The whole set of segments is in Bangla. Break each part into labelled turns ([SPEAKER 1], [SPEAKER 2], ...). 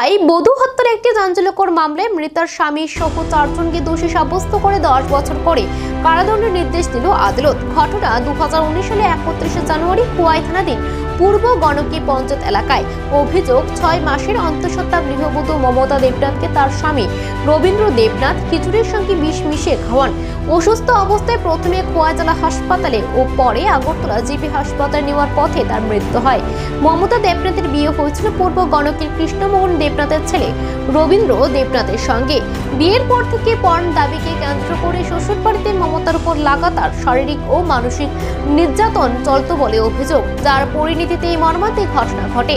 [SPEAKER 1] কুয়াই বধূ হত্যার একটি চাঞ্চল্যকর মামলায় মৃতার স্বামী সহ চারজনকে দোষী সাব্যস্ত করে দশ বছর করে কারাদণ্ডের নির্দেশ দিল আদালত। ঘটনা দু সালে একত্রিশে জানুয়ারি কুয়াই থানাধীন পূর্ব গণকি পঞ্চায়েত এলাকায়। অভিযোগ, ছয় মাসের অন্তঃসত্ত্বা গৃহবধূ মমতা দেবনাথকে তার স্বামী রবীন্দ্র দেবনাথ খিচুড়ির সঙ্গে বিষ মিশিয়ে খাওয়ান। অসুস্থ অবস্থায় প্রথমে খোয়া হাসপাতালে ও পরে আগরতলা জিপি হাসপাতালে নেওয়ার পথে তার মৃত্যু হয়। মমতা দেবনাথের বিয়ে হয়েছিল পূর্ব গণকের কৃষ্ণমোহন দেবনাথের ছেলে রবীন্দ্র দেবনাথের সঙ্গে। বিয়ের পর থেকে পর্ন দাবিকে কেন্দ্র করে শ্বশুরবাড়িতে মমতার উপর লাগাতার শারীরিক ও মানসিক নির্যাতন চলত বলে অভিযোগ, যার পরিণতিতে এই মর্মান্তিক ঘটনা ঘটে।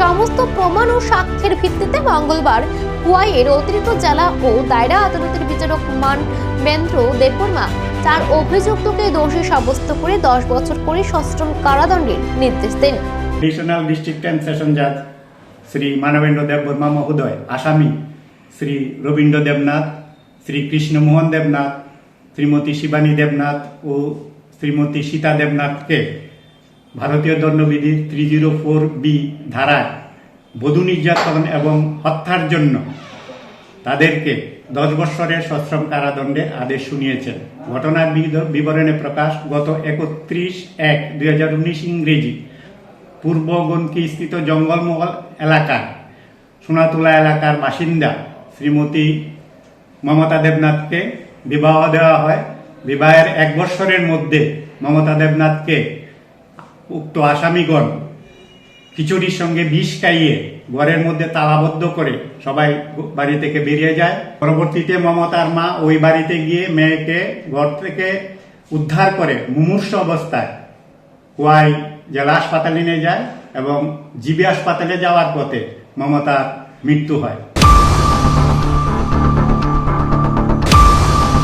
[SPEAKER 1] সমস্ত প্রমাণ ও সাক্ষ্যের ভিত্তিতে মঙ্গলবার কুয়াইয়ের অতিরিক্ত জেলা ও দায়রা আদালতের বিচারক মান বেন্দ্র দেববর্মা চার অভিযুক্তকে দোষী সাব্যস্ত করে দশ বছর করে সশ্রম কারাদণ্ডের নির্দেশ দেন।
[SPEAKER 2] ডিস্ট্রিক্ট সেশন জাজ শ্রী মানবেন্দ্র দেব বর্মা মহোদয়, আসামি, শ্রী রবীন্দ্র দেবনাথ, শ্রী কৃষ্ণমোহন দেবনাথ, শ্রীমতী শিবানী দেবনাথ ও শ্রীমতী সীতা দেবনাথকে ভারতীয় দণ্ডবিধির থ্রি জিরো ফোর বি ধারায় বধূ নির্যাতন এবং হত্যার জন্য তাদেরকে দশ বৎসরের সশ্রম কারাদণ্ডে আদেশ শুনিয়েছেন। ঘটনার বিবরণে প্রকাশ গত একত্রিশ এক দুই হাজার উনিশ ইংরেজি। পূর্ব গনকি স্থিত জঙ্গলমহল এলাকার সোনাতুলা এলাকার বাসিন্দা শ্রীমতী মমতা দেবনাথকে বিবাহ দেওয়া হয়। বিবাহের এক বৎসরের মধ্যে মমতা দেবনাথকে উক্ত আসামিগণ খিচুড়ির সঙ্গে বিষ খাইয়ে ঘরের মধ্যে তালাবদ্ধ করে সবাই বাড়ি থেকে বেরিয়ে যায়। পরবর্তীতে মমতার মা ওই বাড়িতে গিয়ে মেয়েকে ঘর থেকে উদ্ধার করে মুমূর্ষ অবস্থায় কুয়াই জেলা হাসপাতালে নিয়ে যায় এবং জিবি হাসপাতালে যাওয়ার পথে মমতার মৃত্যু হয়।